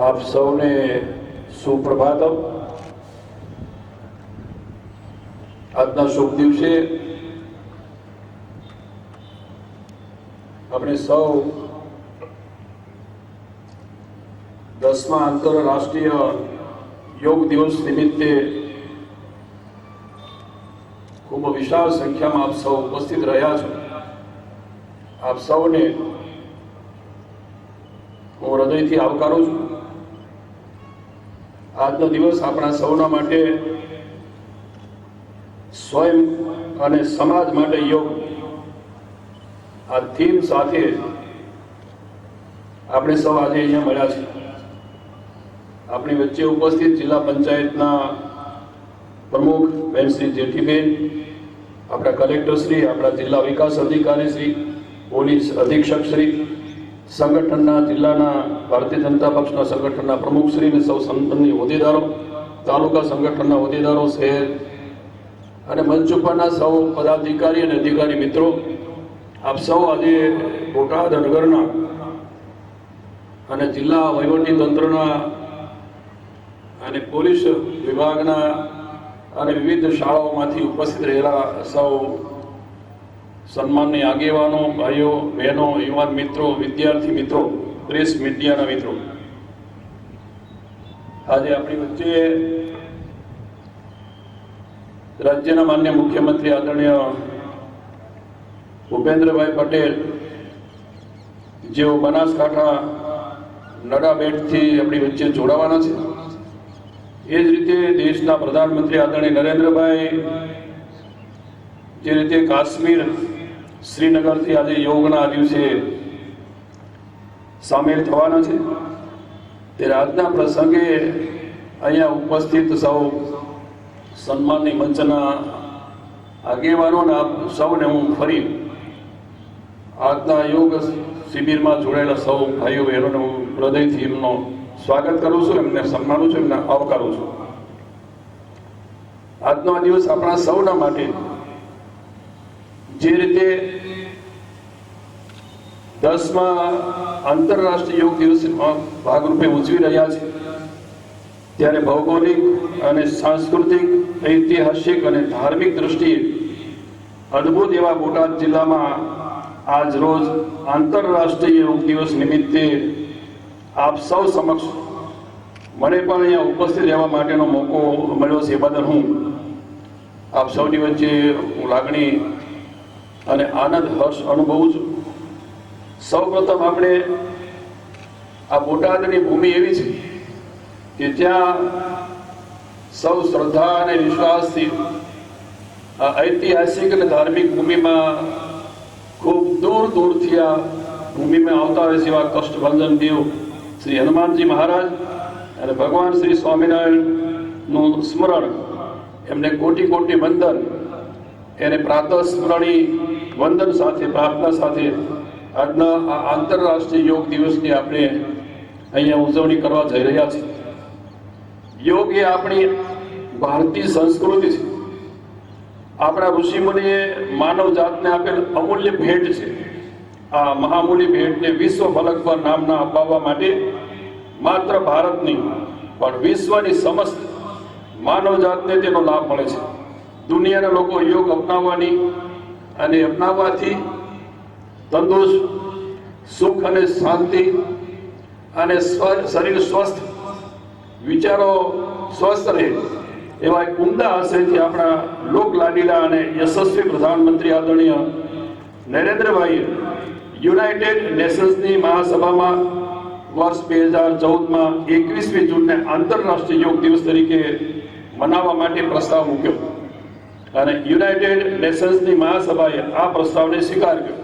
આપ સૌને સુપ્રભાતમ આજના શુભ દિવસે આપણે સૌ દસમા આંતરરાષ્ટ્રીય યોગ દિવસ નિમિત્તે ખૂબ વિશાળ સંખ્યામાં આપ સૌ ઉપસ્થિત રહ્યા છો. આપ સૌને હું હૃદયથી આવકારું છું. આજનો દિવસ આપણા સૌના માટે સ્વયં અને સમાજ માટે યોગ. આ થીમ સાથે આપણે સૌ આજે અહીંયા મળ્યા છે આપણી વચ્ચે ઉપસ્થિત જિલ્લા પંચાયતના પ્રમુખ બેન શ્રી જેઠીબેન, આપણા કલેક્ટર શ્રી આપણા જિલ્લા વિકાસ અધિકારી શ્રી પોલીસ અધિક્ષક શ્રી સંગઠનના જિલ્લાના ભારતીય જનતા પક્ષના સંગઠનના પ્રમુખશ્રી સૌ સંગઠનની હોદ્દેદારો, તાલુકા સંગઠનના હોદ્દેદારો, શહેર અને મંચ ઉપરના સૌ પદાધિકારી અને અધિકારી મિત્રો, આપ સૌ આજે બોટાદ નગરના અને જિલ્લા વહીવટી તંત્રના અને પોલીસ વિભાગના અને વિવિધ શાળાઓમાંથી ઉપસ્થિત રહેલા સૌ સન્માનની આગેવાનો, ભાઈઓ, બહેનો યુવાન મિત્રો, વિદ્યાર્થી મિત્રો, પ્રેસ મીડિયાના મિત્રો. આજે આપણી વચ્ચે રાજ્યના માન્ય મુખ્યમંત્રી આદરણીય ભૂપેન્દ્રભાઈ પટેલ, જેઓ બનાસકાંઠા નડા બેટથી આપણી વચ્ચે જોડાવાના છે. એ જ રીતે દેશના પ્રધાનમંત્રી આદરણીય નરેન્દ્રભાઈ, જે રીતે કાશ્મીર શ્રીનગરથી આજે યોગના દિવસે સામેલ થવાનો છે. ત્યારે આજના પ્રસંગે અહીંયા ઉપસ્થિત સૌ સન્માનની મંચના આગેવાનોને સૌને હું ફરી આજના યોગ શિબિરમાં જોડાયેલા સૌ ભાઈઓ બહેનોને હું હૃદયથી એમનો સ્વાગત કરું છું, એમને સન્માનું છું, એમને આવકારું છું. આજનો દિવસ આપણા સૌના માટે જે રીતે દસમા આંતરરાષ્ટ્રીય યોગ દિવસમાં ભાગરૂપે ઉજવી રહ્યા છે, ત્યારે ભૌગોલિક અને સાંસ્કૃતિક, ઐતિહાસિક અને ધાર્મિક દ્રષ્ટિએ અદ્ભુત એવા બોટાદ જિલ્લામાં આજ રોજ આંતરરાષ્ટ્રીય યોગ દિવસ નિમિત્તે આપ સૌ સમક્ષ મને પણ અહીંયા ઉપસ્થિત રહેવા માટેનો મોકો મળ્યો છે. બદલ હું આપ સૌની વચ્ચે હું લાગણી અને આનંદ, હર્ષ, અનુભવું છું સૌ પ્રથમ આપણે આ બોટાદની ભૂમિ એવી છે કે જ્યાં સૌ શ્રદ્ધા અને વિશ્વાસથી આ ઐતિહાસિક અને ધાર્મિક ભૂમિમાં ખૂબ દૂર દૂરથી આ ભૂમિમાં આવતા હોય છે એવા કષ્ટભંજન દેવ શ્રી હનુમાનજી મહારાજ અને ભગવાન શ્રી સ્વામિનારાયણનું સ્મરણ એમને કોટી કોટી વંદન એને પ્રાર્થના સ્મરણી, વંદન સાથે, પ્રાર્થના સાથે આજના આ આંતરરાષ્ટ્રીય યોગ દિવસની આપણે અહીંયા ઉજવણી કરવા જઈ રહ્યા છીએ. યોગ એ આપણી ભારતીય સંસ્કૃતિ છે. આપણા ઋષિમુનિએ માનવ જાતને આપેલ અમૂલ્ય ભેટ છે. આ મહામૂલ્ય ભેટને વિશ્વ ફલક પર નામના અપાવવા માટે માત્ર ભારતની, પણ વિશ્વની સમસ્ત માનવ જાતને તેનો લાભ મળે છે. દુનિયાના લોકો યોગ અપનાવવાની અને અપનાવવાથી તંદુરસ્ત, સુખ અને શાંતિ અને શરીર સ્વસ્થ, વિચારો સ્વસ્થ રહે. એવા એક ઉમદા આશયથી આપણા લોક લાડીલા અને યશસ્વી પ્રધાનમંત્રી આદરણીય નરેન્દ્રભાઈ યુનાઇટેડ નેશન્સની મહાસભામાં વર્ષ બે હજાર ચૌદમાં એકવીસમી જૂનને આંતરરાષ્ટ્રીય યોગ દિવસ તરીકે મનાવવા માટે પ્રસ્તાવ મૂક્યો. અને યુનાઇટેડ નેશન્સની મહાસભાએ આ પ્રસ્તાવને સ્વીકાર્યો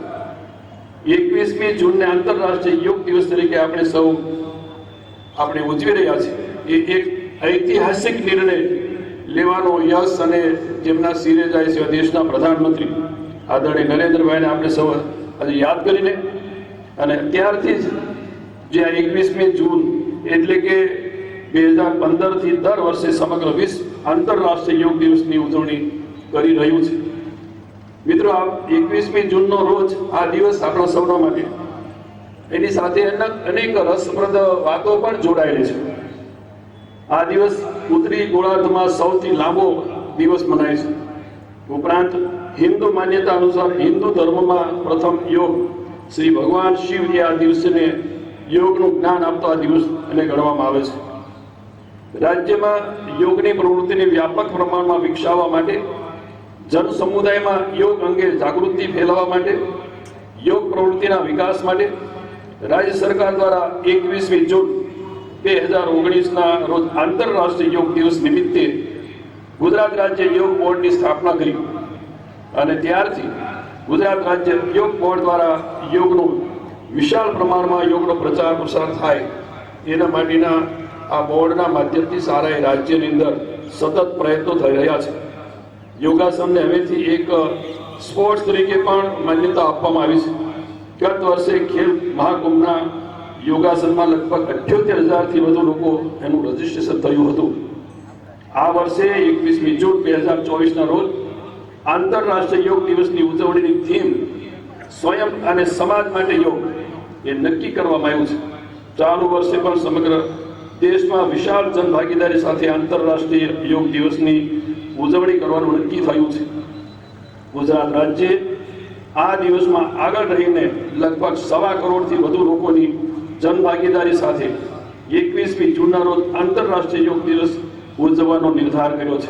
એકવીસમી જૂનને આંતરરાષ્ટ્રીય યોગ દિવસ તરીકે આપણે સૌ આપણે ઉજવી રહ્યા છીએ. એ એક ઐતિહાસિક નિર્ણય લેવાનો યશ અને જેમના શિરે જાય છે દેશના પ્રધાનમંત્રી આદરણીય નરેન્દ્રભાઈને આપણે સૌ આજે યાદ કરીને અને ત્યારથી જ જે આ એકવીસમી જૂન એટલે કે બે હજાર પંદરથી દર વર્ષે સમગ્ર વિશ્વ આંતરરાષ્ટ્રીય યોગ દિવસની ઉજવણી કરી રહ્યું છે. મિત્રો, આ એકવીસમી જૂનનો રોજ આ દિવસ આપણા સૌના માટે. એની સાથે અનેક અનેક રસપ્રદ વાતો પણ જોડાયેલી છે. આ દિવસ ઉત્તરી ગોળાર્ધમાં સૌથી લાંબો દિવસ મનાય છે. ઉપરાંત હિન્દુ માન્યતા અનુસાર હિન્દુ ધર્મમાં પ્રથમ યોગ શ્રી ભગવાન શિવ આ દિવસને યોગનું જ્ઞાન આપતો આ દિવસ એને ગણવામાં આવે છે. રાજ્યમાં યોગની પ્રવૃત્તિને વ્યાપક પ્રમાણમાં વિકસાવવા માટે જન સમુદાયમાં યોગ અંગે જાગૃતિ ફેલાવવા માટે, યોગ પ્રવૃત્તિના વિકાસ માટે રાજ્ય સરકાર દ્વારા એકવીસમી જૂન બે હજાર ઓગણીસના રોજ આંતરરાષ્ટ્રીય યોગ દિવસ નિમિત્તે ગુજરાત રાજ્ય યોગ બોર્ડની સ્થાપના કરી. અને ત્યારથી ગુજરાત રાજ્ય યોગ બોર્ડ દ્વારા યોગનો વિશાળ પ્રમાણમાં યોગનો પ્રચાર પ્રસાર થાય એના માટેના આ બોર્ડના માધ્યમથી સારા રાજ્યની અંદર સતત પ્રયત્નો થઈ રહ્યા છે. યોગાસનને હવેથી એક સ્પોર્ટ્સ તરીકે પણ માન્યતા આપવામાં આવી છે. ગત વર્ષે ખેલ મહાકુંભના યોગાસનમાં લગભગ અઠ્યોતેર હજારથી વધુ લોકો એનું રજીસ્ટ્રેશન થયું હતું. આ વર્ષે એકવીસમી જૂન બે હજાર ચોવીસના રોજ આંતરરાષ્ટ્રીય યોગ દિવસની ઉજવણીની થીમ સ્વયં અને સમાજ માટે યોગ એ નક્કી કરવામાં આવ્યું છે. ચાલુ વર્ષે પણ સમગ્ર દેશમાં વિશાળ જનભાગીદારી સાથે આંતરરાષ્ટ્રીય યોગ દિવસની ઉજવણી કરવાનું નક્કી થયું છે. ગુજરાત રાજ્ય આ દિવસમાં આગળ રહીને લગભગ સવા કરોડથી વધુ લોકોની જનભાગીદારી સાથે એકવીસમી જૂનના રોજ આંતરરાષ્ટ્રીય યોગ દિવસ ઉજવવાનો નિર્ધાર કર્યો છે.